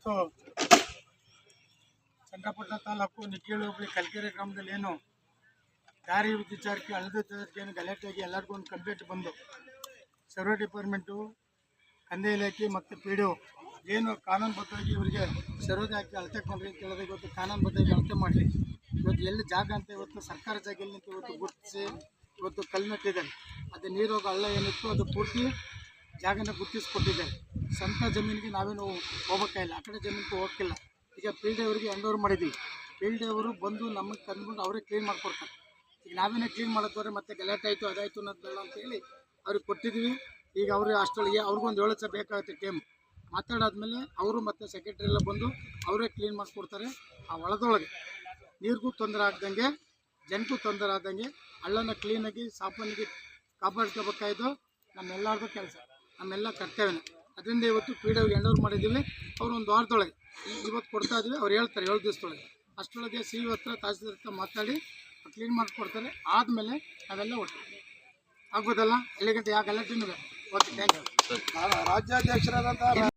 ಇವತ್ತು ಚನ್ನಪಟ್ಟಣ ತಾಲೂಕು ನಿಕ್ಕೇಳಿ ಹೋಬಳಿ ಕಲ್ಕೆರೆ ಗ್ರಾಮದಲ್ಲಿ ಏನು ದಾರಿ ವಿಚಾರಕ್ಕೆ ಹಳದ ವಿಚಾರಕ್ಕೆ ಏನು ಆಗಿ ಎಲ್ಲರಿಗೂ ಒಂದು ಕಂಪ್ಲೇಂಟ್ ಬಂದು. ಸರ್ವೆ ಡಿಪಾರ್ಟ್ಮೆಂಟು ಕಂದೆ ಇಲಾಖೆ ಮತ್ತು ಪಿ ಡಿ ಏನು ಕಾನೂನುಬದ್ಧವಾಗಿ ಇವರಿಗೆ ಸರ್ವೆ ಹಾಕಿ ಅಳತೆ ಕೊಡ್ರಿ ಅಂತ ಹೇಳಿದ್ರೆ ಇವತ್ತು ಕಾನೂನುಬದ್ಧವಾಗಿ ಅಳತೆ ಮಾಡಲಿ. ಇವತ್ತು ಎಲ್ಲಿ ಜಾಗ ಅಂತ ಇವತ್ತು ಸರ್ಕಾರ ಜಾಗದಲ್ಲಿ ಅಂತ ಇವತ್ತು ಗುರುತಿಸಿ ಇವತ್ತು ಕಲ್ಮೆಟ್ಟಿದ್ದಾರೆ ಅದು ನೀರು ಹೋಗೋ ಏನಿತ್ತು ಅದು ಪೂರ್ತಿ ಜಾಗನ ಗುರುತಿಸ್ಕೊಟ್ಟಿದ್ದಾರೆ ಸ್ವಂತ ಜಮೀನಿಗೆ ನಾವೇನು ಹೋಗ್ಬೇಕಾಗಿಲ್ಲ ಆ ಕಡೆ ಜಮೀನಿಗೆ ಹೋಗಕ್ಕಿಲ್ಲ ಈಗ ಫೀಲ್ಡ್ ಅವರಿಗೆ ಹ್ಯಾಂಡ್ ಓವರ್ ಮಾಡಿದ್ದೀವಿ ಅವರು ಬಂದು ನಮಗೆ ತಂದ್ಬಿಟ್ಟು ಅವರೇ ಕ್ಲೀನ್ ಮಾಡಿಕೊಡ್ತಾರೆ. ಈಗ ನಾವೇನೇ ಕ್ಲೀನ್ ಮಾಡೋದ್ರೆ ಮತ್ತೆ ಗಲಾಟೆ ಆಯಿತು, ಅದಾಯಿತು ಅನ್ನೋದು ಬೇಡ ಅಂತೇಳಿ ಅವ್ರಿಗೆ ಕೊಟ್ಟಿದ್ವಿ ಈಗ ಅವರು ಅಷ್ಟೊಳಗೆ ಅವ್ರಿಗೊಂದು ಏಳು ಲಕ್ಷ ಬೇಕಾಗುತ್ತೆ ಟೈಮ್ ಮಾತಾಡಾದ್ಮೇಲೆ ಅವರು ಮತ್ತು ಸೆಕ್ರೆಟರಿ ಎಲ್ಲ ಬಂದು ಅವರೇ ಕ್ಲೀನ್ ಮಾಡಿಸ್ಕೊಡ್ತಾರೆ ಆ ಒಳದೊಳಗೆ ನೀರಿಗೂ ತೊಂದರೆ ಆಗ್ದಂಗೆ, ಜನಕ್ಕೂ ತೊಂದರೆ ಆದಂಗೆ, ಹಳ್ಳನ ಕ್ಲೀನಾಗಿ ಸಾಫನಿಗೆ ಕಾಪಾಡ್ಕೋಬೇಕಾಯ್ತು. ನಮ್ಮೆಲ್ಲರದು ಕೆಲಸ. ನಮ್ಮೆಲ್ಲ ಕರ್ತವ್ಯನೇ. ಅದರಿಂದ ಇವತ್ತು ಪಿ ಡಿ ಎಂಡೋರ್ ಮಾಡಿದ್ದೀವಿ. ಅವ್ರು ಒಂದು ವಾರದೊಳಗೆ ಇವತ್ತು ಕೊಡ್ತಾ ಇದ್ದೀವಿ ಅವ್ರು ಹೇಳ್ತಾರೆ, ಏಳು ದಿವಸದೊಳಗೆ. ಅಷ್ಟರೊಳಗೆ ಸಿ ಹತ್ರ ತಹಸೀಲ್ದಾರ್ ಹತ್ರ ಮಾತಾಡಿ ಕ್ಲೀನ್ ಮಾಡಿಕೊಡ್ತಾರೆ ಆದಮೇಲೆ ನಾವೆಲ್ಲ ಒಟ್ಟು. ಆಗ್ಬೋದಲ್ಲ ಎಲ್ಲಿಗಂಟೆ ಯಾಕೆಲ್ಲ ಗಲಾಟೆನೂ ಓಕೆ ಥ್ಯಾಂಕ್ ಯು ರಾಜ್ಯಾಧ್ಯಕ್ಷರಾದಂತಹ